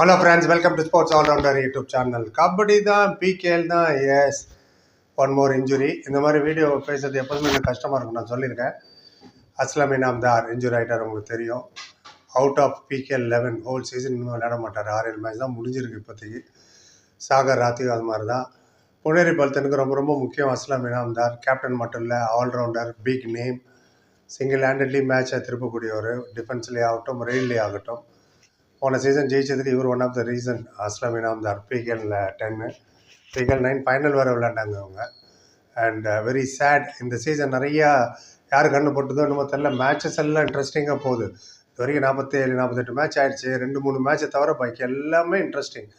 Hello friends welcome to sports allrounder YouTube channel kabaddi தான் PKL தான் S one more injury இந்த மாதிரி video பேசுறது எப்போதுமே எனக்கு கஷ்டமாக இருக்கும் நான் சொல்லியிருக்கேன். அஸ்லாம் இனாம்தார் இன்ஜுரி ஆகிட்டார் உங்களுக்கு தெரியும். Out of PKL eleven whole season இன்னும் விளையாட மாட்டார். ஆறு ஏழு மேட்ச் தான் முடிஞ்சிருக்கு இப்போதைக்கு. சாகர் ராத்தியும் அது மாதிரி தான். புனேரி பல்தனுக்கு ரொம்ப ரொம்ப முக்கியம் அஸ்லாம் இனாம்தார் கேப்டன் மட்டும் இல்லை allrounder big name single handedly மேட்சை திருப்பக்கூடியவர். டிஃபென்ஸ்லேயே ஆகட்டும் ரெயில்லே ஆகட்டும். போன சீசன் ஜெயிச்சதுக்கு இவர் one of the reason Aslam Inamdar பிகேலில் டென்னு பிகேல் நைன் ஃபைனல் வர விளையாண்டாங்க அவங்க. அண்ட் வெரி சேட் இந்த சீசன் நிறையா யார் கண்ணு போட்டதோ என்னமோ தெரில மேட்சஸ் எல்லாம் இன்ட்ரெஸ்டிங்காக போகுது. இது வரைக்கும் நாற்பத்தேழு நாற்பத்தெட்டு மேட்ச் ஆயிடுச்சு. ரெண்டு மூணு மேட்ச்சை தவிர பாக்கி எல்லாமே இன்ட்ரெஸ்டிங்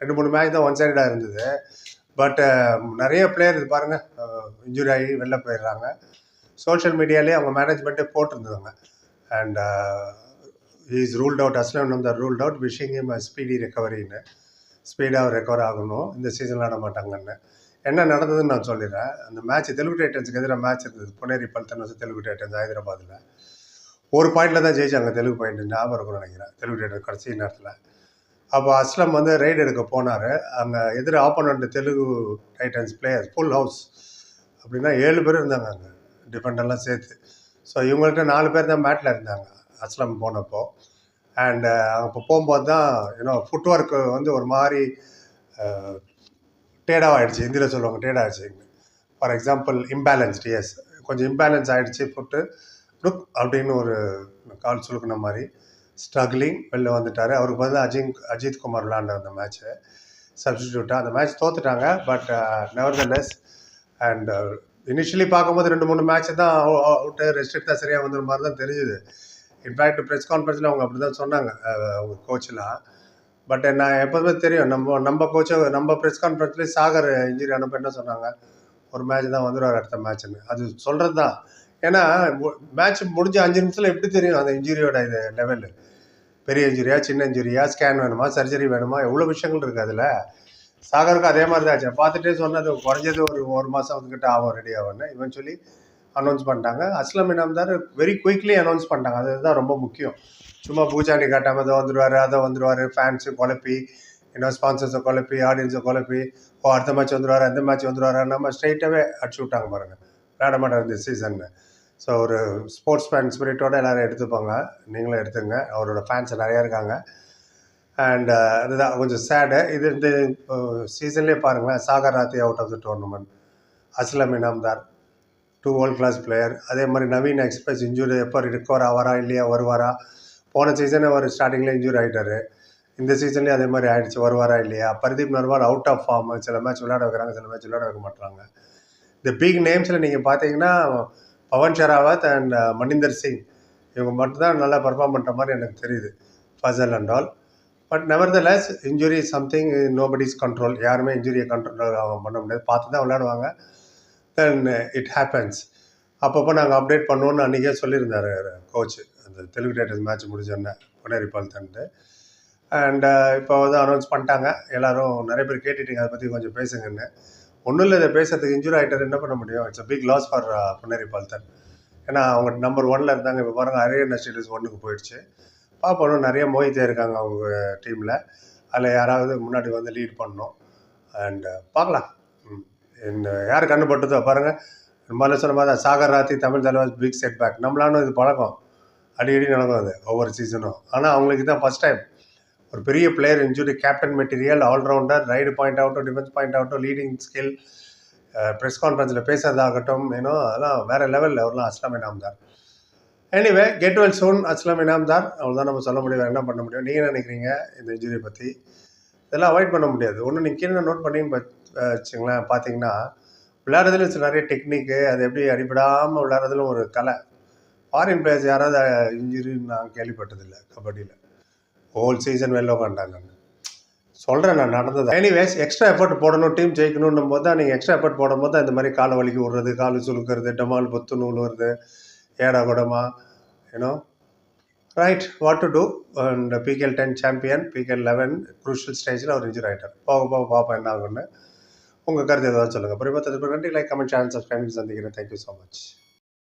ரெண்டு மூணு மேட்ச் தான் ஒன் சைடாக இருந்தது. பட் uh, நிறைய பிளேயர் இது பாருங்கள் இன்ஜுரி uh, ஆகி வெளில போயிடுறாங்க. சோஷியல் மீடியாலே அவங்க மேனேஜ்மெண்ட்டே போட்டிருந்தாங்க and is ruled out Aslam நம் ruled out wishing him speedy ரெக்கவரின்னு ஸ்பீடாக ரெக்கவர் ஆகணும். இந்த சீசனில் ஆட மாட்டாங்கன்னு என்ன நடந்ததுன்னு நான் சொல்லிடுறேன். அந்த மேட்ச் தெலுங்கு டைட்டன்ஸுக்கு எதிராக மேட்ச் இருந்தது. புனேரி பல்தன் தெலுங்கு டைட்டன்ஸ் ஹைதராபாத்தில் ஒரு பாயிண்டில் தான் ஜெயிச்சாங்க தெலுங்கு பாயிண்ட் ஞாபகம் இருக்கும்னு நினைக்கிறேன். தெலுங்கு டைட்டன்ஸ் கடைசி நேரத்தில். அப்போ அஸ்லம் வந்து ரைடு எடுக்க போனார். அங்கே எதிர opponent Telugu titans players full house அப்படின்னா ஏழு பேர் இருந்தாங்க அங்கே. டிஃபெண்டெல்லாம் சேர்த்து. ஸோ இவங்கள்ட்ட நாலு பேர் தான் மேட்டில் இருந்தாங்க. அஸ்லம் போனப்போ. அண்ட் uh, அப்போ போகும்போது தான் ஏன்னா ஃபுட் ஒர்க்கு வந்து ஒரு மாதிரி uh, டேடாக ஆகிடுச்சு ஹிந்தியில் சொல்லுவாங்க டேடாக ஆகிடுச்சு ஃபார் எக்ஸாம்பிள் இம்பேலன்ஸ்ட் எஸ் கொஞ்சம் இம்பேலன்ஸ் ஆகிடுச்சு ஃபுட்டு லுக் அப்படின்னு ஒரு கால் சுழுக்கின மாதிரி. ஸ்ட்ரகிளிங் வெளில வந்துட்டார். அவருக்கு பதில் அஜிங் அஜித் குமார் விளாண்ட அந்த மேட்ச்சு சப்ஸ்டியூட்டாக அந்த மேட்ச் தோத்துட்டாங்க. But nevertheless and initially பார்க்கும்போது ரெண்டு மூணு மேட்ச் தான் அவுட்டு ரெஸ்ட் எடுத்தால் சரியாக வந்துடுற மாதிரி தான் தெரிஞ்சுது. இன்ஃபேக்ட் ப்ரெஸ் கான்ஃபரன்ஸில் அவங்க அப்படி தான் சொன்னாங்க அவங்க கோச்செலாம் பட் நான் எப்போதுமே தெரியும். நம்ம நம்ம கோச்சை நம்ம ப்ரெஸ் கான்ஃபரன்ஸ்லேயே சாகர் இன்ஜுரி அனுப்ப என்ன சொன்னாங்க? ஒரு மேட்ச் தான் வந்துடுவார் அடுத்த மேட்ச்னு அது சொல்கிறது தான். ஏன்னா மேட்ச் முடிஞ்ச அஞ்சு நிமிஷத்தில் எப்படி தெரியும் அந்த இன்ஜுரியோட இது லெவலு பெரிய இன்ஜுரியா சின்ன இன்ஜுரியா ஸ்கேன் வேணுமா சர்ஜரி வேணுமா? எவ்வளோ விஷயங்கள் இருக்குது அதில்? சாகருக்கு அதே மாதிரி தான் ஆச்சு. பார்த்துட்டே சொன்னது குறைஞ்சது ஒரு ஒரு மாதம் வந்துக்கிட்ட ஆகும் ரெடி ஆகும்னு. இவன் சொல்லி அனௌன்ஸ் பண்ணிட்டாங்க. Aslam Inamdar very quickly announce பண்ணிட்டாங்க. அதுதான் ரொம்ப முக்கியம். சும்மா பூஜாண்டி காட்டாமல் அதை வந்துடுவார் அதை வந்துடுவார் ஃபேன்ஸு குழப்பி இன்னும் ஸ்பான்சர்ஸை குழப்பி ஆடியன்ஸை குழப்பி ஓ அடுத்த மேட்ச் வந்துடுவார் அந்த மேட்ச் வந்துடுவார் நம்ம ஸ்ட்ரைட்டாகவே அடிச்சு விட்டாங்க பாருங்கள் விளையாட மாட்டார் இந்த சீசன்னு ஸோ ஒரு ஸ்போர்ட்ஸ் மேன் ஸ்பிரிட்டோட எல்லோரும் எடுத்துப்பாங்க. நீங்களும் எடுத்துங்க. அவரோட ஃபேன்ஸ் நிறையா இருக்காங்க. அண்ட் uh, அதுதான் கொஞ்சம் சேடு இது இந்த uh, சீசன்லேயே பாருங்களேன் Sagar Rathee out of the tournament Aslam Inamdar. Two world class player அதே மாதிரி நவீன் எக்ஸ்பிரஸ் இன்ஜூரி எப்போ ரிக்கவர் ஆவாரா இல்லையா வருவாரா? போன சீசனே அவர் ஸ்டார்டிங்கில் இன்ஜூரி ஆகிட்டார் இந்த சீசன்லேயும் அதே மாதிரி ஆகிடுச்சு வருவாரா இல்லையா? Pardeep Narwal out of form சில மேட்ச் விளையாட வைக்கிறாங்க சில மேட்ச் விளையாட வைக்க மாட்டாங்க இந்த பிக் நேம்ஸில் நீங்கள் பார்த்தீங்கன்னா பவன் ஷெராவத் அண்ட் uh, மணிந்தர் சிங். இவங்க மட்டும்தான் நல்லா பர்ஃபார்ம் பண்ணுற மாதிரி எனக்கு தெரியுது. Fazel and all but nevertheless injury something nobody's control யாருமே இன்ஜுரியை கண்ட்ரோல் அவங்க பண்ண முடியாது. பார்த்து தான் விளையாடுவாங்க. தென் இட் ஹேப்பன்ஸ் அப்பப்போ நாங்கள் அப்டேட் பண்ணுவோன்னு அன்றைக்கே சொல்லியிருந்தார் கோச் அந்த தெலுங்கு டேட்டர்ஸ் மேட்ச் முடிஞ்சோன்னே புனேரி தண்டு அண்ட் இப்போ வந்து அனௌன்ஸ் பண்ணிட்டாங்க. எல்லோரும் நிறைய பேர் கேட்டுட்டீங்க அதை பற்றி கொஞ்சம் பேசுங்கன்னு. ஒன்றும் இல்லை இதை பேசுறதுக்கு இன்ஜூரி ஆகிட்டார் என்ன பண்ண முடியும்? It's a big loss for Puneri தன் ஏன்னா அவங்க நம்பர் ஒன்ல இருந்தாங்க. இப்போ பாருங்கள் அரிய நஸ்டிலிஸ் ஒன்றுக்கு போயிடுச்சு. பார்ப்போம் நிறைய மோகித்தே இருக்காங்க அவங்க டீமில் அதில் யாராவது முன்னாடி வந்து லீட் பண்ணணும். அண்ட் uh, பார்க்கலாம். இந்த யார் கண்ணுப்பட்டதோ பாருங்கள் முதல்ல சொன்ன மாதிரி சாகர் ராத்தி தமிழ் தலைவர் பிக் செட் பேக் நம்மளான இது பழக்கம். அடிக்கடி நடக்கும் அது ஒவ்வொரு சீசனும் ஆனால் அவங்களுக்கு தான் ஃபஸ்ட் டைம் ஒரு பெரிய player injury captain material allrounder raid point ஆகட்டும் டிஃபென்ஸ் பாயிண்ட் ஆகட்டும் லீடிங் ஸ்கில் ப்ரெஸ் கான்ஃபரன்ஸில் பேசுறதாகட்டும் ஏன்னோ அதெல்லாம் வேறு லெவலில் அவர்லாம் அஸ்லாம் Inamdar anyway get well soon Aslam Inamdar அவ்வளோதான் நம்ம சொல்ல முடியும் என்ன பண்ண முடியும்? நீங்கள் நினைக்கிறீங்க இந்த இன்ஜுரியை பற்றி இதெல்லாம் அவாய்ட் பண்ண முடியாது. ஒன்று நீங்கள் கீழே நோட் பண்ணின்னு வச்சுங்களேன் பார்த்தீங்கன்னா விளையாடுறதுல நிறைய டெக்னிக்கு அது எப்படி அடிபடாமல் விளையாடுறதுல ஒரு கலை. ஃபாரின் பிளேயர்ஸ் யாராவது இன்ஜுரின்னு நான் கேள்விப்பட்டதில்லை கபடியில். ஹோல் சீசன் வெளில உட்காண்டாங்க சொல்கிறேன் நான் நடந்தது? எனிவேஸ் எக்ஸ்ட்ரா எஃபர்ட் போடணும் டீம் ஜெயிக்கணும் போது தான் நீங்கள் எக்ஸ்ட்ரா எஃபர்ட் போடும் போது தான் இந்த மாதிரி காலை வலிக்கு விடுறது கால் சுழுக்கிறது டமால் பொத்து நூல் வருது ஏடா குடமா ஏன்னோ right what to do and PKL ten champion PKL eleven crucial ஸ்டேஜில் அவர் இன்ஜூர் ஆகிட்டார் போக போக பார்ப்போம் என்ன ஆகுன்னு உங்கள் கருத்து ஏதாவது சொல்லுங்கள் பரிபத்தது நன்றி. லைக் கமெண்ட் சேனல் சப்ஸ்கிரைப் சந்திக்கிறேன். Thank you so much